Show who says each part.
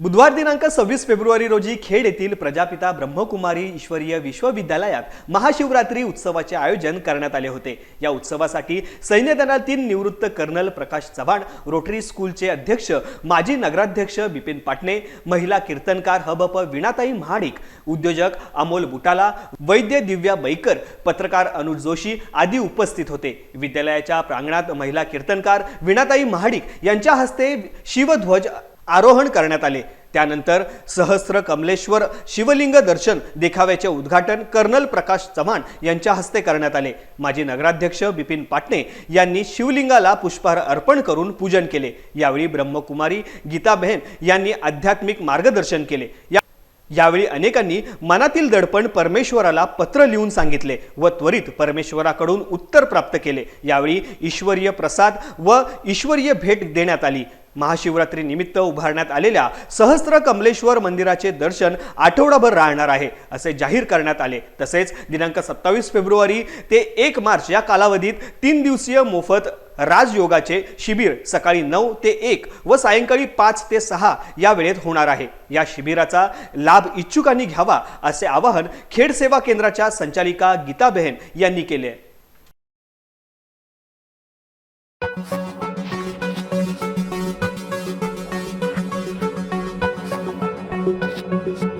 Speaker 1: बुधवार दिनांक सव्वीस फेब्रुवारी रोजी खेड येथील प्रजापिता ब्रह्मकुमारी ईश्वरीय विश्वविद्यालयात महाशिवरात्री उत्सवाचे आयोजन करण्यात आले होते. या उत्सवासाठी सैन्य दलातील निवृत्त कर्नल प्रकाश चव्हाण रोटरी स्कूलचे अध्यक्ष माजी नगराध्यक्ष बिपिन पाटणे महिला कीर्तनकार हबप विणाताई महाडिक उद्योजक अमोल बुटाला वैद्य दिव्या बैकर पत्रकार अनुज जोशी आदी उपस्थित होते. विद्यालयाच्या प्रांगणात महिला कीर्तनकार विणाताई महाडिक यांच्या हस्ते शिवध्वज आरोहण करण्यात आले. त्यानंतर सहस्र कमलेश्वर शिवलिंग दर्शन देखाव्याचे उद्घाटन कर्नल प्रकाश चव्हाण यांच्या हस्ते करण्यात आले. माजी नगराध्यक्ष बिपिन पाटणे यांनी शिवलिंगाला पुष्पहार अर्पण करून पूजन केले. यावेळी ब्रह्मकुमारी गीताबेन यांनी आध्यात्मिक मार्गदर्शन केले. या यावेळी अनेकांनी मनातील दडपण परमेश्वराला पत्र लिहून सांगितले व त्वरित परमेश्वराकडून उत्तर प्राप्त केले. यावेळी ईश्वरीय प्रसाद व ईश्वरीय भेट देण्यात आली. महाशिवरात्री निमित्त उभारण्यात आलेल्या सहस्त्र कमलेश्वर मंदिराचे दर्शन आठवडाभर राहणार आहे असे जाहीर करण्यात आले. तसेच दिनांक सत्तावीस फेब्रुवारी ते एक मार्च या कालावधीत तीन दिवसीय मोफत राजयोगाचे शिबिर सकाळी नऊ ते एक व सायंकाळी पाच ते सहा या वेळेत होणार आहे. या शिबिराचा लाभ इच्छुकांनी घ्यावा असे आवाहन खेड सेवा केंद्राच्या संचालिका गीताबेन यांनी केले आहे. Thank you.